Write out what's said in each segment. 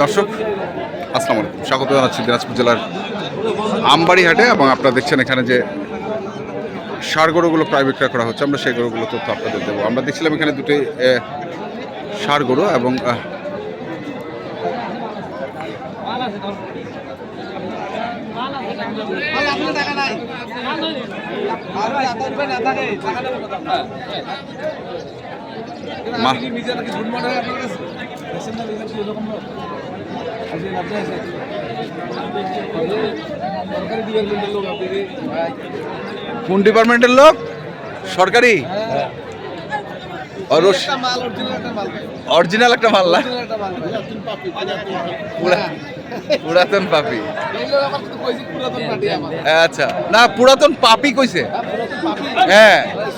দর্শক আসসালামু আলাইকুম। স্বাগত জানাচ্ছি দিনাজপুর জেলার আমবাড়ি হাটে এবং আপনারা দেখছেন এখানে যে সার গরুগুলো প্রায় বিক্রয় করা হচ্ছে। আমরা সেই গরুগুলো তথ্য আপনাদের দেবো। আমরা দেখছিলাম এখানে দুটি ষাঁড় গরু এবং আহ, মা কোন ডিপার্টমেন্টের লোক? সরকারি? অরিজিনাল একটা মাল না? পুরাতন পাপি আচ্ছা। না পুরাতন পাপি কইছে। হ্যাঁ।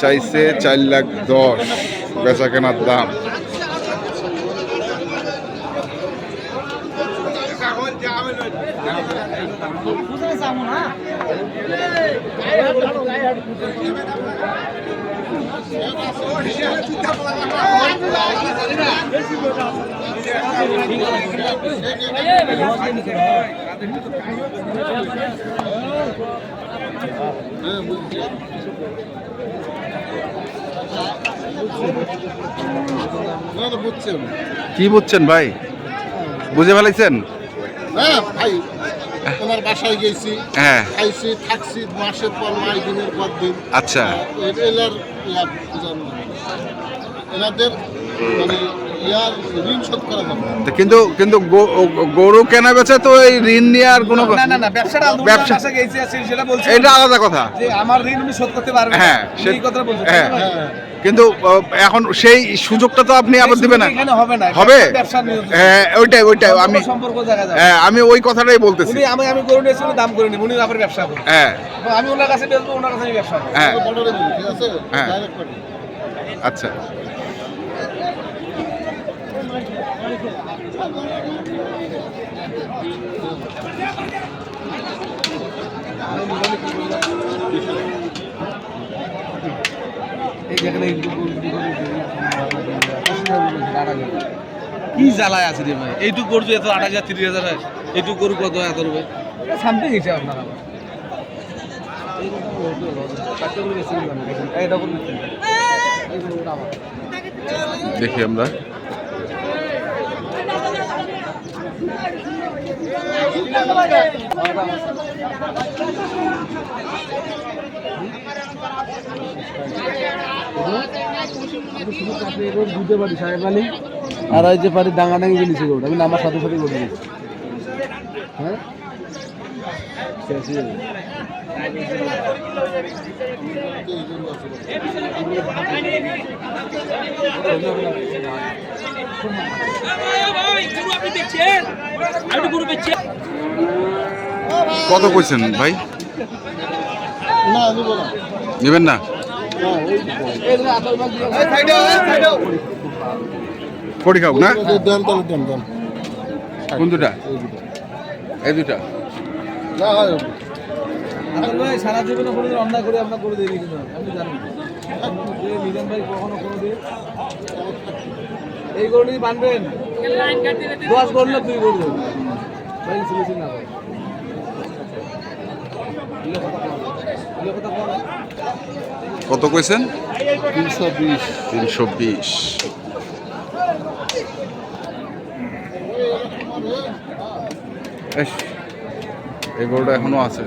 চাইছে চার লাখ দশ বেচা কেনার দাম। বুঝছেন কি বুঝছেন ভাই? বুঝে ফেলাইছেন হ্যাঁ ভাই বাসায় গেছি হ্যাঁ। খাইছি থাকছি মাসের পর মাস দিনের পর দিন। আচ্ছা। এনাদের মানে ইয়ার ঋণ শোধ করা যাবে। তো কিন্তু কিন্তু গো- গরু কেনা বেচা তো এই ঋণ নিয়ে আর কোনো না না না ব্যবসাটা ব্যবসা- ব্যবসা কাছে গেছি আছে সেটা বলছি এটা আলাদা কথা। যে আমার ঋণ উনি শোধ করতে হ্যাঁ, সে- এই হ্যাঁ। তাই কিন্তু আহ, এখন সেই সুযোগটা তো আপনি আবার দিবেন না। এখানে হবে না হবে? ব্যবসা নিয়োজিত হ্যাঁ ওইটাই ওইটাই আমি সম্পর্ক জায়গা যাবে। হ্যাঁ, আমি ওই কথাটাই বলতেছি। উনি আমি আমি গরু নিয়েছি উনি দাম করে নিব উনি আবার ব্যবসা হ্যাঁ। এবং আমি ওনার কাছে বেচবো ওনার কাছে আমি ব্যবসা করব। হ্যাঁ। বর্ডারে ঠিক আছে? হ্যাঁ। ডাইরেক্ট পাঠিয়ে আচ্ছা এই যেখানে কি জ্বালায় আছে রে ভাই? এইটুকু গরু এত আট হাজার তিরিশ হাজার হয় এইটুকু গরু কত এত রুপে সামনে গেছে আপনার আবার দেখি আমরা। দুধে পারি সাহেব আর যে পারি ডাঙ্গাডাঙ্গি গেলিছে গরু আমি আমার সাথে সাথে গেছি হ্যাঁ হবে। কত কইছেন ভাই? নেবেন না? কড়ি খাও না? কোন দুটা? এই দুটা। সারা জীবনে কোনোদিন অন্যায় করে আপনার করে দিয়ে কিন্তু আপনি জানেন যে নিজাম ভাই কখনো কোনো দিয়ে এই গরু নিয়ে বানবেন। দশ গরু না দুই গরু কত কইছেন? তিনশো বিশ। তিনশো বিশ। এই গরুটা এখনও আছে।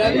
Jadi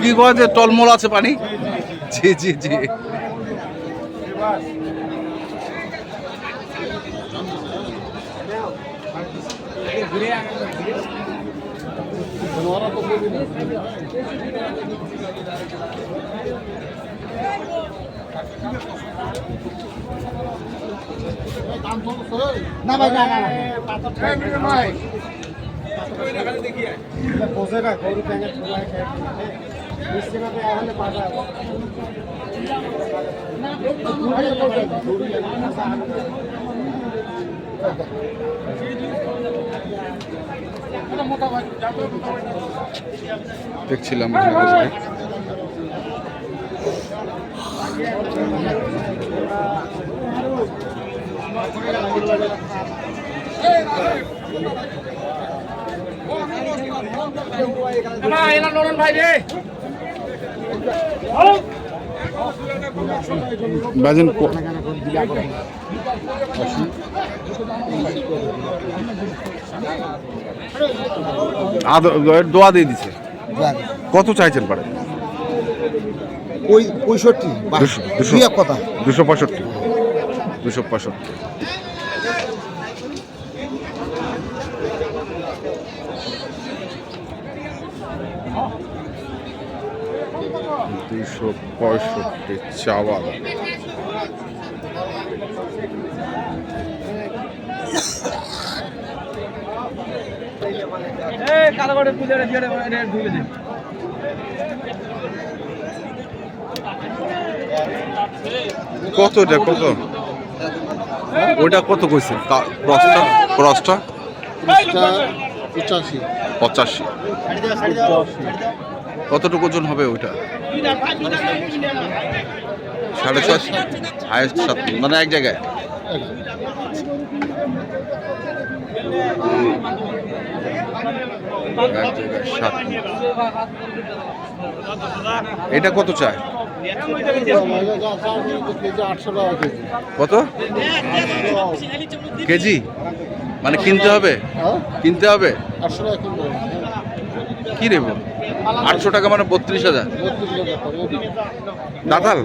কি কয় যে টলমল আছে পানি? জি জি জি। ওরা না দাম ভাই না না না। ভাই বসে না গরু প্যাকেট সবাই বাজেন দোয়া দিয়ে দিছে। কত চাইছেন পারে ওই পঁয়ষট্টি দুশো পঁয়ষট্টি। দুশো পঁয়ষট্টি। দুশো পঁয়ষট্টি চাওয়া দাম। কত এটা কত? ওইটা কত কইছে? ক্রসটা ক্রসটা? পঁচাশি। পঁচাশি। কতটুকু ওজন হবে ওইটা? সাড়ে ছয় হায়েস্ট সাত মানে এক জায়গায়? সাত এটা কত চায়? কত? কেজি? মানে কিনতে হবে? হ্যাঁ। কিনতে হবে? কি নেব আটশো টাকা মানে বত্রিশ হাজার। দাতাল?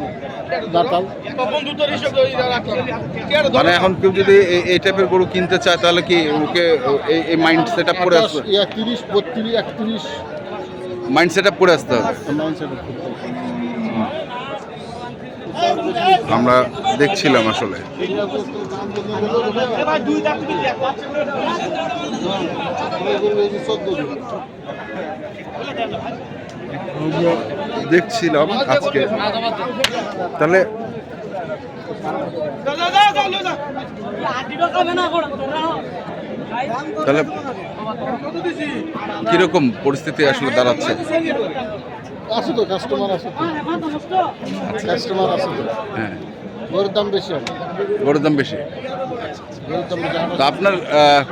মানে এখন কেউ যদি এই- এই টাইপের গরু কিনতে চায় তাহলে কি ওকে এই- এই মাইন্ড সেট আপ করে আসবে? ইয়া তিরিশ বত্রিশ একত্রিশ। মাইন্ড সেট আপ করে আসতে হবে। আমরা দেখছিলাম আসলে। দেখছিলাম আজকে। তাহলে তাহলে কীরকম পরিস্থিতি আসলে দাঁড়াচ্ছে? আছে তো কাস্টমার আছে তো। কাস্টমার আছে তো। হ্যাঁ। গরুর দাম বেশি হবে। গরুর দাম বেশি? তো আপনার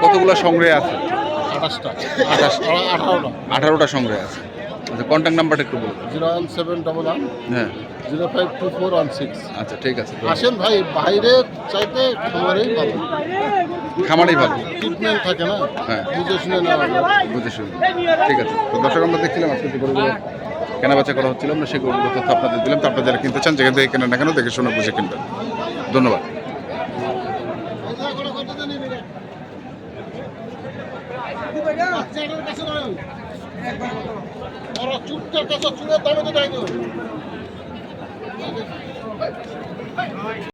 কতগুলো সংগ্রহে আছে? আঠাশটা। আঠাশটা। আঠারোটা। আঠারোটা সংগ্রহে আছে। আচ্ছা কন্ট্যাক্ট নাম্বারটা একটু বলুন। Zero one seven double one. হ্যাঁ। Zero five two four one six. আচ্ছা ঠিক আছে। আসেন ভাই বাইরের চাইতে খামারেই ভালো। খামারেই ভালো। ট্রিটমেন্ট থাকে না। হ্যাঁ। বুঝে শুনে নেওয়া যায়। বুঝে শুনি। ঠিক আছে। তো দর্শক আমরা দেখছিলাম আজকে যে গরুগুলো কেনা বেচা করা হচ্ছিল, আমরা সেই গরুর তথ্য আপনাদের দিলাম। তো আপনারা যারা কিনতে চান, যেখান থেকে কেনেন না কেন, দেখে শুনে বুঝে কিনবেন। ধন্যবাদ। চুপচাপ কাছে দামে তো